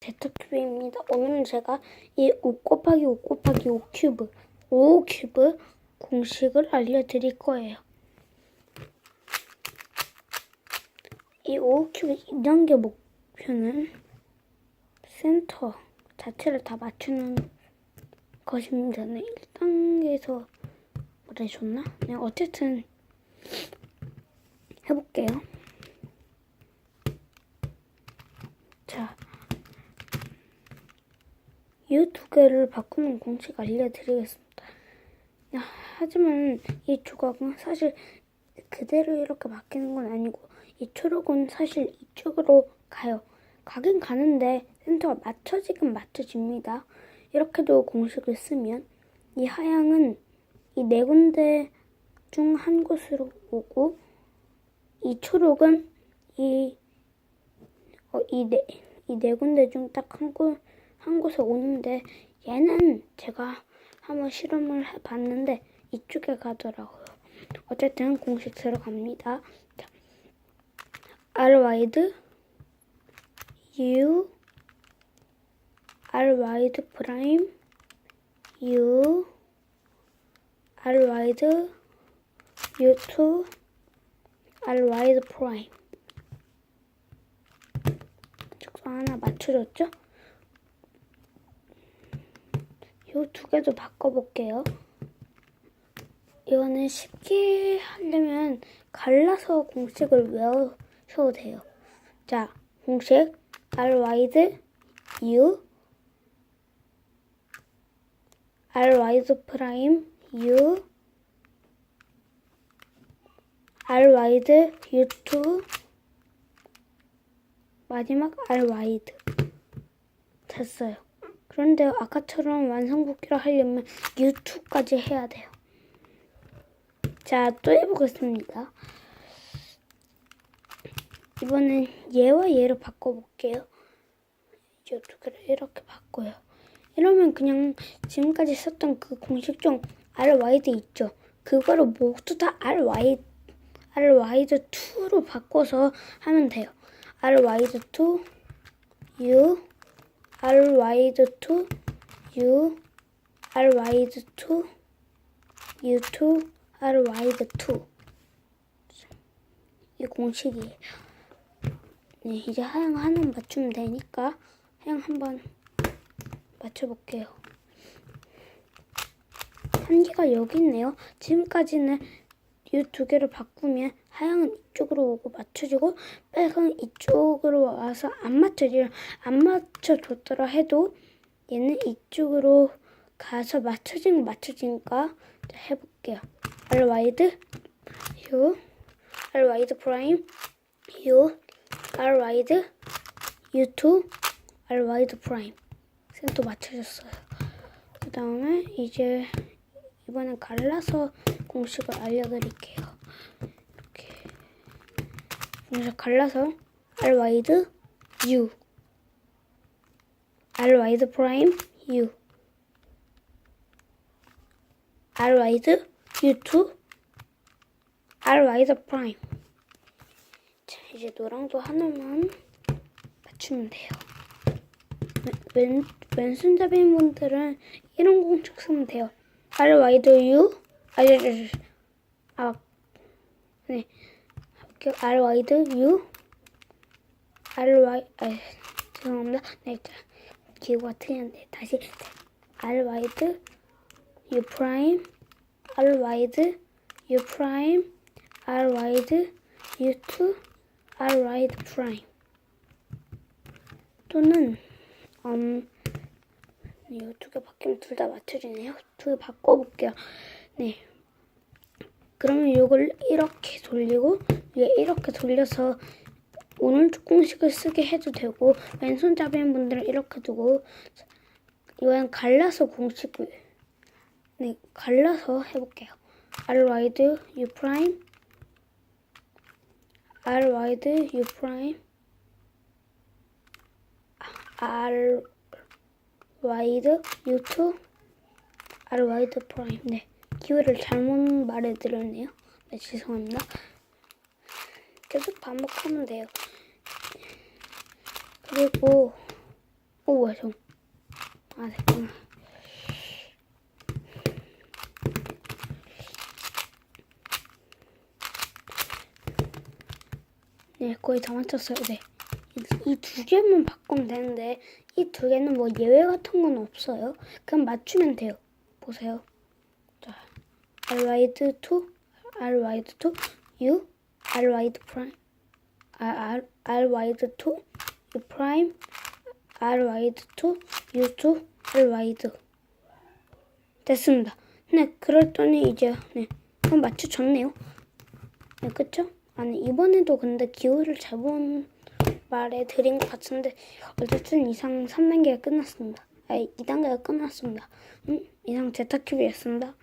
데터큐브입니다. 오늘은 제가 이5 곱하기 5 곱하기 5 큐브, 5 큐브 공식을 알려드릴 거예요. 이5 큐브 2단계 목표는 센터 자체를 다 맞추는 것입니다. 네, 1단계에서 뭐래줬나? 네, 어쨌든 해볼게요. 자, 개를 바꾸는 공식 알려드리겠습니다. 야, 하지만 이 조각은 사실 그대로 이렇게 바뀌는 건 아니고 이 초록은 사실 이쪽으로 가요. 가긴 가는데 센터가 맞춰지긴 맞춰집니다. 이렇게도 공식을 쓰면 이 하향은 이 네 군데 중 한 곳으로 오고 이 초록은 이 어, 이 네, 이네 군데 중 딱 한 곳, 한 곳에 오는데 얘는 제가 한번 실험을 해봤는데 이쪽에 가더라고요. 어쨌든 공식 들어갑니다. 자, R 와이드 U R 와이드 프라임 U R 와이드 U2 R 와이드 프라임 적소 하나 맞춰줬죠? 이두 개도 바꿔볼게요. 이거는 쉽게 하려면 갈라서 공식을 외우셔도 돼요. 자, 공식 R 와이드 U R 와이드 프라임 U R 와이드 U2 마지막 R 와이드 됐어요. 그런데 아까처럼 완성복귀를 하려면 U2까지 해야 돼요. 자, 또 해보겠습니다. 이번엔 얘와 얘를 바꿔볼게요. 두 개를 이렇게 바꿔요. 이러면 그냥 지금까지 썼던 그 공식 중 R 와이드 있죠. 그거를 모두 다 R 와이드 R 와이드 2로 바꿔서 하면 돼요. R 와이드 2 U R 와이드 2 U R 와이드 2 U2 R 와이드 2. 이 공식이에요. 네, 이제 하양 하나 맞추면 되니까 하양 한번 맞춰볼게요. 한계가 여기 있네요. 지금까지는 이 두 개를 바꾸면 하양은 이쪽으로 오고 맞춰지고 빨강은 이쪽으로 와서 안 맞춰지려 안 맞춰줬더라 해도 얘는 이쪽으로 가서 맞춰진 맞춰지니까 자, 해볼게요. R 와이드 U R 와이드 프라임 U R 와이드 U2 R 와이드 프라임 센터 맞춰졌어요. 그 다음에 이제 이번엔 갈라서 공식을 알려드릴게요. 공식 갈라서 R 와이드 U R 와이드 프라임 U R 와이드 U2 R 와이드 프라임 자 이제 노랑도 하나만 맞추면 돼요 왼, 왼손잡이인 분들은 이런 공식 쓰면 돼요 R 와이드 U 아, 저, 저, 저. 아, 네. R 와이드 U R 와이 아, 죄송합니다 네 자, 기호가 틀렸는데 다시 R 와이드 U 프라임 R 와이드 U 프라임 R 와이드 U2 R 와이드 프라임 또는 음 이두 개 바뀌면 둘 다 맞춰지네요. 두 개 바꿔볼게요. 네. 그러면 이걸 이렇게 돌리고 이게 이렇게 돌려서 오른쪽 공식을 쓰게 해도 되고 왼손잡이인 분들은 이렇게 두고 이건 갈라서 공식을 네 갈라서 해볼게요. R 와이드 U 프라임 R 와이드 U 프라임 R 와이드 U2 R 와이드 프라임 네 기호를 잘못 말해드렸네요. 네 죄송합니다. 계속 반복하면 돼요. 그리고 오, 뭐야, 저. 아, 됐구나. 네, 거의 다 맞췄어요. 네. 이 두 개만 바꾸면 되는데, 이 두 개는 뭐 예외 같은 건 없어요. 그냥 맞추면 돼요. 보세요. 자, r 와이드 2, r 와이드 2, u, r 와이드 프라임, r, r, r 와이드 2, u 프라임, r 와이드 2, u 2, r 와이드. 됐습니다. 네, 그랬더니 이제 네, 한 맞춰졌네요. 네, 그쵸? 아니 이번에도 근데 기호를 잘못 말해 드린 것 같은데 어쨌든 이상 3단계가 끝났습니다. 아니 2단계가 끝났습니다. 음, 이상 제타큐브였습니다.